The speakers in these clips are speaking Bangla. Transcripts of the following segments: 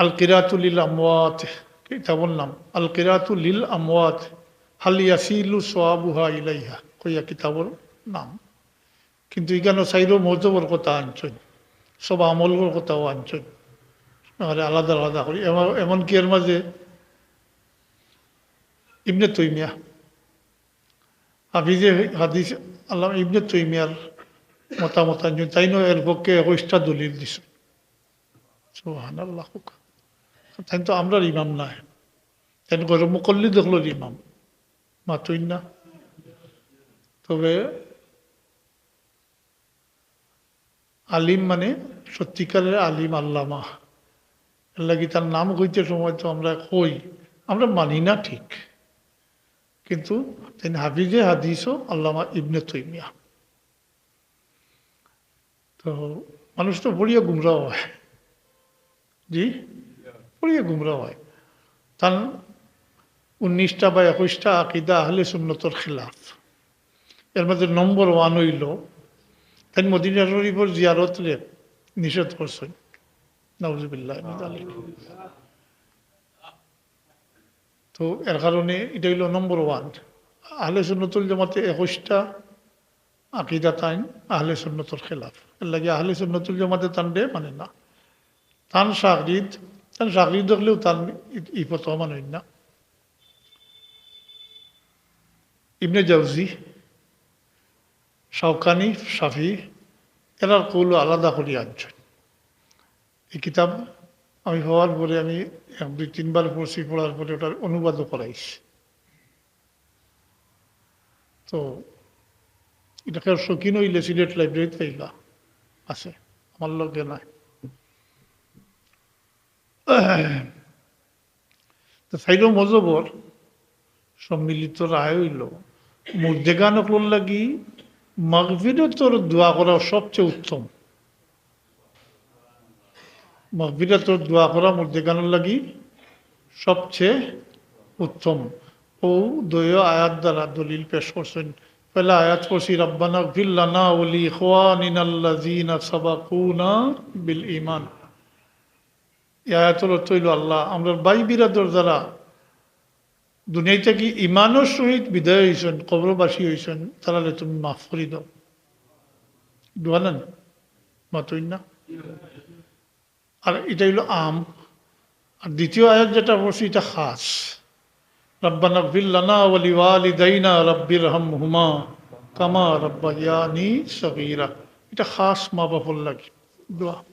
আল কিরাতুলিল আমওয়াত কিতাবর নাম আল কিরাতুলিল আমওয়াত, হাল ইয়াসিলু সোয়াবুহা ইলাইহা, কইয়া কিতাবর নাম। কিন্তু এখানে চাইরো মজবর কথা আনছেন সব আমলের কথাও আনছেন নাহলে আলাদা আলাদা করি। এমন- এমনকি এর মাঝে ইবনে তৈমিয়া হাফিজে হাদিস, আল্লাহ ইবনে তৈমিয়ার মতামত আনছেন তাই নয় এর পক্ষে একুশটা দলিল দিছ। সোহান আল্লাহ তাই তো আমরা ইমাম নাই তাই করে মুকল্লি দেখল ইমাম। মাতুই না। তবে আলিম মানে সত্যিকারের আলিম আল্লামা। লাগি তার নাম কইতে সময় তো আমরা কই। আমরা মানি না ঠিক। কিন্তু তিনি হাফিজে হাদিসও আল্লামা ইবনে তৈমিয়া তো মানুষ তো বড়িয়া গুমরা হয়। জি? বড়িয়া গুমরা হয়। তার উনিশটা বা একুশটা আকিদা আহলে সুন্নতর খিলাফ। এর মধ্যে নম্বর ওয়ান হইল, তাই মদিনা শরীফর জিয়ারত রে নিষেধ করছেন তো এর কারণে এটা হইল নম্বর ওয়ান। আহলে সুন্নতুল জামাতে একুশটা আকিদা তাইন আহলে সুন্নতর খেলাফ। এর লাগে আহলে সুন্নতুল জামাতে তান দে মানে না। তান সাগরিদ তান সাগরিদ দেখলেও তান ই- ই প্রথম মানে না ইবনে জাউজি শাওকানি শাফি এরার কৌল আলাদা করি আনছেন এই কিতাব আমি হওয়ার পরে আমি দুই তিনবার পড়ছি পড়ার পরে ওটার অনুবাদও করাইছি তো এটাকে শৌখিন হইলে সিলেট লাইব্রেরিতে পাইলা আছে আমার লগে নাই তো সাইড মজবর সম্মিলিত রায় হইল মুর্দেগানক লাগি মাগফিরতর দোয়া করা সবচেয়ে উত্তম। মাগফিরতর দোয়া করা মুর্দেগানোর লাগি সবচেয়ে উত্তম। ও দয় আয়াত দ্বারা দলিল পেশ করছেন পয়লা আয়াত করছি, রব্বানা ফিল্লানা ওলি খোয়ানিনাল্লাযিনা সাবাকুনা বিল ঈমান। আয়াতের অর্থ আল্লাহ, আমরা বাই বিরাদর দ্বারা দুনিয়ায় থেকে ইমানের সহিত বিদায় হয়েছেন কবরবাসী হয়েছেন তাহলে তুমি মাফ করে দাও। দোয়ালেন মাতই না। আর এটা হইল আম। আর দ্বিতীয় আয়াত যেটা বলছি এটা খাস। রব্বানা বিল্লানা ওয়ালি ওয়ালিদাইনা রব্বির হুমা কামা রব্বায়ানি সগীরা। এটা খাস মা বাপর লাগে। দোয়া।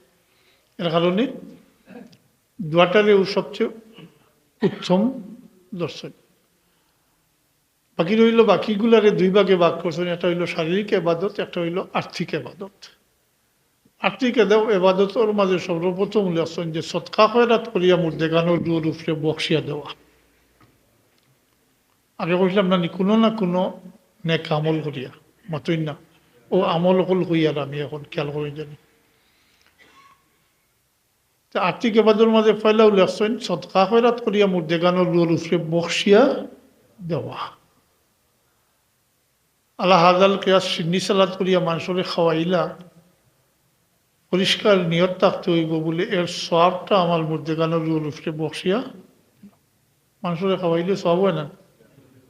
এর কারণে দোয়াটারেও সবচেয়ে উত্তম দর্শন বাকি রইল বাকিগুলারে দুই ভাগে ভাগ করছেন। একটা হইল শারীরিক এবাদত, একটা হইল আর্থিক এবাদত। আর্থিক এবাদতর মাঝে সর্বপ্রথম লেখছেন যে সৎকা খয়রাত করিয়া মুর্দেগানোর দূর উপরে বক্সিয়া দেওয়া। আগে কইলাম না কোনো না কোনো নেক আমল করিয়া মাতই না। ও আমল অকল কইয়ার আমি এখন খেয়াল করি জানি তা আর্থিক এবাদর মাঝে ফয়লাও লেখছেন সৎকা খয়রাত করিয়া মুর্দেগানোর দূর উপরে বক্সিয়া দেওয়া। আল্লাহ হাজাল কেয়া সিন্নি সালাদ করিয়া মানুষরে খাওয়াইলা, পরিষ্কার নিয়ত থাকতে হইব বলে এর সবটা আমার মধ্যে গানের রুল উঠে বসিয়া মানুষরে খাওয়াইলে সব হয় না?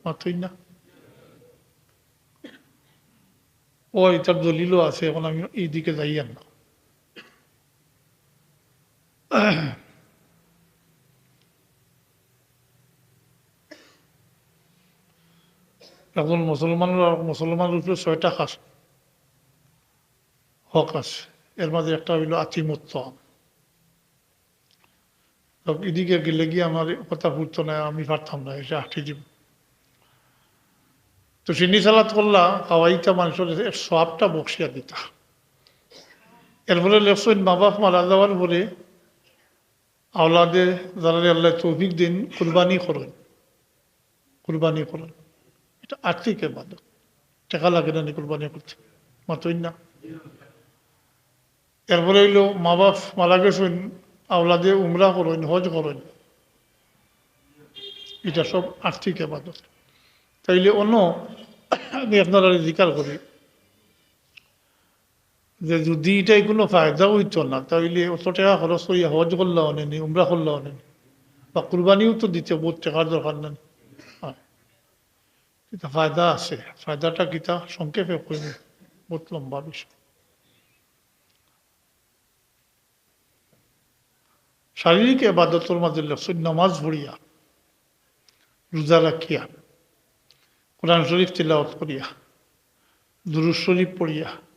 মাত্রই না। ও, এটার দলিলও আছে, এখন আমি এই দিকে যাই আর না। এখন মুসলমানের মুসলমানের উপরে ছয়টা খাস হক আছে। এর মাঝে একটা হইল আতিমত্ব এদিকে গেলে গিয়ে আমার কথা বুঝতো না আমি পারতাম না এটা আঠি দিব। তো সিন্নি সালাত করলা, খাওয়াইতা মানুষের এর সবটা বক্সিয়া দিতা। এরপরে লেফসইন মা বাপ মারা যাওয়ার পরে আওলাদে যারা আল্লাহ তৌফিক দিন, কুরবানি করেন। কুরবানি করেন। এটা আর্থিক এবাদত টাকা লাগে না কুরবানি করতে। মাতই না। এরপরে হইল মা বাপ মারা গেছেন, আওলাদে উমরা করেন, হজ করেন। এটা সব আর্থিক এবাদত তাইলে অন্য আমি আপনারা জিকার করি। যে যদি এটাই কোনো ফায়দা হইতো না তাহলে অত টাকা খরচ করিয়া হজ করলে অনেনি উমরা করলে অনেনি বা কুরবানিও তো দিতে বহুত টাকার দরকার হয়। কিতা ফায়দা আছে। ফায়দাটা কিতা সংক্ষেপে কইব। বহুত লম্বা বিষয়। শারীরিক এবাদতর মাঝে লেখছেন নামাজ পড়িয়া, রোজা রাখিয়া, কোরআন শরীফ তিলাওয়াত করিয়া, দুরুদ শরীফ পড়িয়া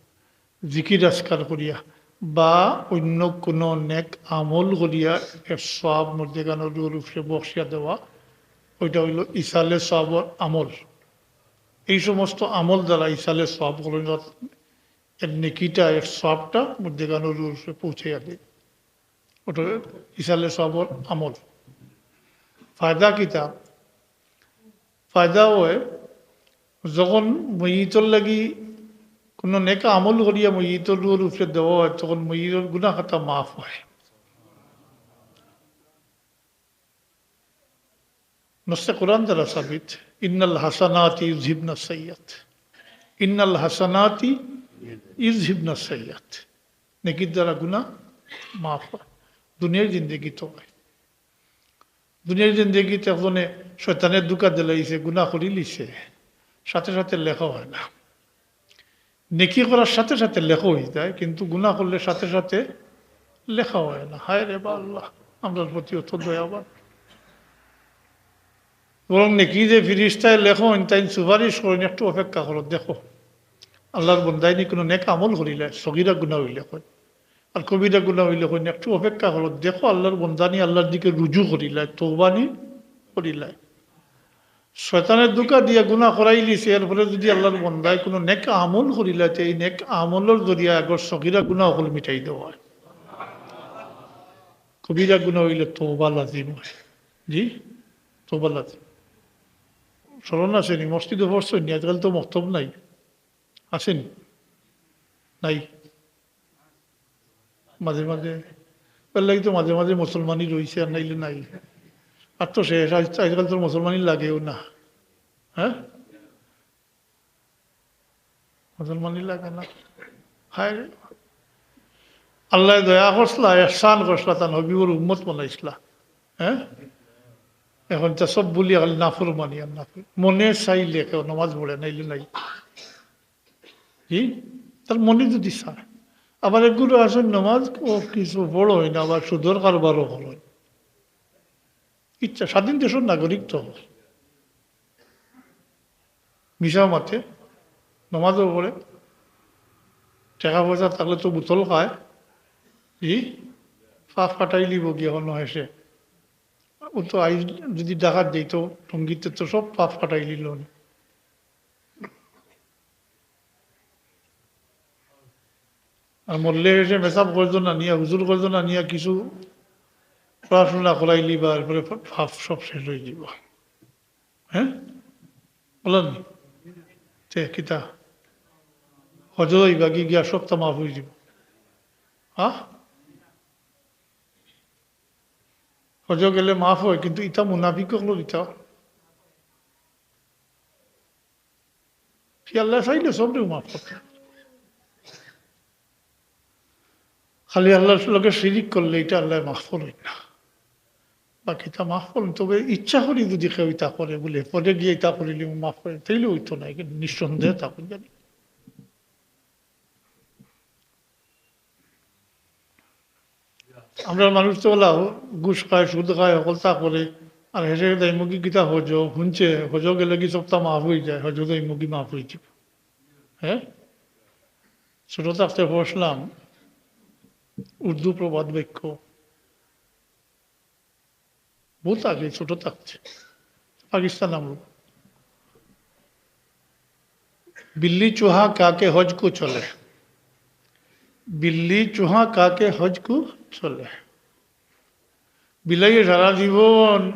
জিকির আজকার করিয়া, বা অন্য কোনো নেক আমল করিয়া সব মধ্যে গান রূপে বসিয়া দেওয়া, ওইটা হইল ইসালে সবর আমল। এই সমস্ত আমল দ্বারা ইসালে সব এর নেকিটা, এর সবটা মধ্যে গান রূপে পৌঁছাইয়া দেয়। ওটা ইসালে সবর আমল। ফায়দা কিতা ফায়দা হয়, যখন মহিতর লাগি কোনো নেকা আমল করিয়া মহিতর উপরে দেওয়া হয় তখন মহিতর গুণা খাতা মাফ হয় নসে কোরআন দ্বারা সাবিত ইন্নাল হাসানাতি ইউজিবনা সৈয়াত ইন্নাল হাসানাতি ইউজিবনা সৈয়াত নেকির দ্বারা গুণা মাফ হয় দুনিয়ার জিন্দগি তো হয় দুনিয়ার জিন্দগিতে একজনে শৈতানের দুকা দিলাইছে গুণা করি লিছে সাথে সাথে লেখা হয় না নেকি করার সাথে সাথে লেখা হয়ে যায়, কিন্তু গুণা করলে সাথে সাথে লেখা হয় না। হায় রে বা আল্লাহ আমরার প্রতি অত দয়াবান। বরং নেকি যে ফিরিস্তায় লেখো তাই সুপারিশ করেন, একটু অপেক্ষা করো, দেখো। আল্লাহর বন্দাইনি কোনো নেক আমল করিলে, সগিরা গুণা হইলে হয় আর কবিরা গুণা হইলে হয় একটু অপেক্ষা করো, দেখো আল্লাহর বন্দানি আল্লাহর দিকে রুজু করিলায় তৌবানি করিলায়। শয়তানের দুকা দিয়ে গুণা করাই লিছে এরপরে যদি আল্লাহর বন্দায় কোনো নেক আমল করিলাতে এই নেক আমলের জরিয়া আগর সগিরা গুণা অকল মিটাই দেওয়া হয়। কবিরা গুণা হইলে তৌবা লাজিম জি? তৌবা লাজিম। স্মরণ আসেনি মসজিদে পড়ছেন আজকাল তো মক্তব নাই। আসেনি নাই? মাঝে মাঝে লাগে তো মাঝে মাঝে মুসলমানই রয়েছে আর নাইলে নাই। আর তো শেষ আজকাল তো মুসলমানই লাগেও না। হ্যাঁ? মুসলমানই লাগে না। হায়। আল্লাহ দয়া করসলা এহসান করসলা তার হবিবর উম্মত বানাইছিলা। হ্যাঁ? এখন তা সব বলি আল নাফর মানি আর নাফর মনে চাইলে কেউ নমাজ পড়ে নাইলে নাই। জি তার মনে যদি চায়। আবার এগুলো নমাজ, ও কিছু বড় হয় না, আবার সুদর কারবারও হয় ইচ্ছা, স্বাধীন দেশের নাগরিক তো মিশা মাতে নমাজও পড়ে টাকা পয়সা থাকলে তো বোতল খায়। জি ফাফ ফাটাই লিব গিয়ে হন হেসে ও তো আই, যদি ডাকাত দিত টঙ্গিতে তো সব পাফ ফাটাই লিল আর মরলে এসে মেসাব করতো না নিয়ে, হুজুর করতো না নিয়ে কিছু পড়াশোনা করাইলি বা এরপরে ভাব সব শেষ হয়ে যাব হ্যাঁ? বলেন। তে, কিতা? হজ বাকি গিয়া সপ্তাহ মাফ হয়ে যাব হ্যাঁ হজ গেলে মাফ হয়, কিন্তু ইটা মুনাফিক হলো ইটা সে আল্লাহ চাইলে সবরেও মাফ করতে। খালি আল্লাহর লোকে শিরিক করলে এটা আল্লাহ মাফ করেন না। বাকিটা মাফ করেন, তবে ইচ্ছা করি যদি কেউ ইটা করে বলে, পরে গিয়ে ইটা করিলে মাফ করে, তাইলে হইতো না কিন্তু নিঃসন্দেহে তা করে জানি। আমরা মানুষ তো বলা, ঘুষ খায়, সুদ খায় সকল তা করে, আর হেসে দেয় মুগি গীতা হজ, শুনছে, হজ গেলে কি সপ্তাহ মাফ হয়ে যায়, হজ দেয় মুগি মাফ হয়ে যাব। হ্যাঁ? ছোট থাকতে বসলাম, উর্দু প্রবাদ বাক্য। বহুত আগে, ছোট থাকছে। পাকিস্তান আমল। বিল্লি চুহা কাকে হজ কু চলে? বিল্লি চুহা কাকে হজ কু চলে? বিলাই সারা জীবন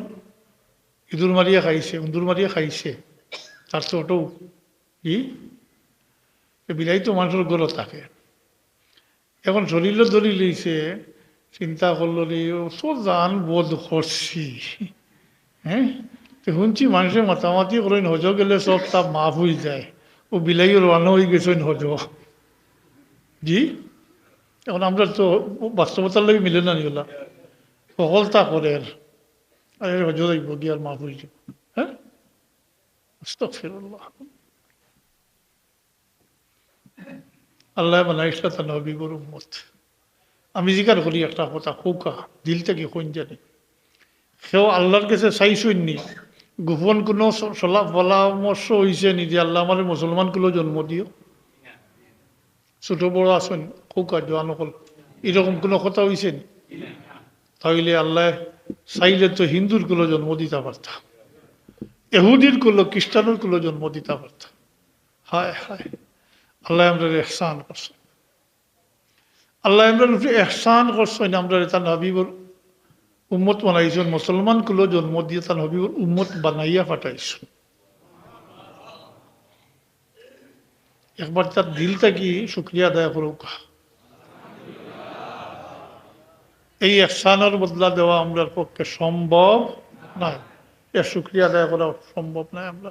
ইঁদুর মারিয়া খাইছে, উন্দুর মারিয়া খাইছে। তার তো ওটাও কি? বিলাই তো মানুষের গোল থাকে। এখন শরীরও দড়ি লইছে চিন্তা করল রে জান বোধ করছি। হ্যাঁ? তো শুনছি মানুষের মাতামাতি করেন হজ গেলে সব তা মাফ হয়ে যায়। ও বিলাইও রানো হয়ে গেছেন হজ জি? এখন আমরা তো বাস্তবতার লাগে মিলে না নিলা সকলতা করে আর হজর হইব গিয়ার মা বুঝ হ্যাঁ আস্তাগফিরুল্লাহ। আল্লাহ বানাইসলা তা নবীগর উম্মত। আমি জিকার করি একটা কথা কৌকা দিল থেকে কোন জানি। সেও আল্লাহর কাছে চাইছইনি গোপন কোনো চলা পরামর্শ হয়েছে নি যে আল্লাহ আমার মুসলমানগুলো জন্ম দিও। ছোট বড় আসেন কৌকা জোয়ান হল এরকম কোনো কথা হয়েছে নি? তাইলে আল্লাহ চাইলে তো হিন্দুর কুলো জন্ম দিতে পারতাম এহুদির কুলো, খ্রিস্টানের কুলো জন্ম দিতে পারতাম হায় হায়। আল্লাহ আমরা এহসান করছেন। আল্লাহ আমরা এহসান করছেন, আমরা তার নবীবর উম্মত বানাইছেন মুসলমান কুলো জন্ম দিয়ে তার নবীবর উম্মত বানাইয়া পাঠাইছেন একবার তার দিলটা কি শুক্রিয়া আদায় করুক। এই এহসানের বদলা দেওয়া আমরার পক্ষে সম্ভব নয়। এর শুক্রিয়া আদায় করা সম্ভব নয় আমরা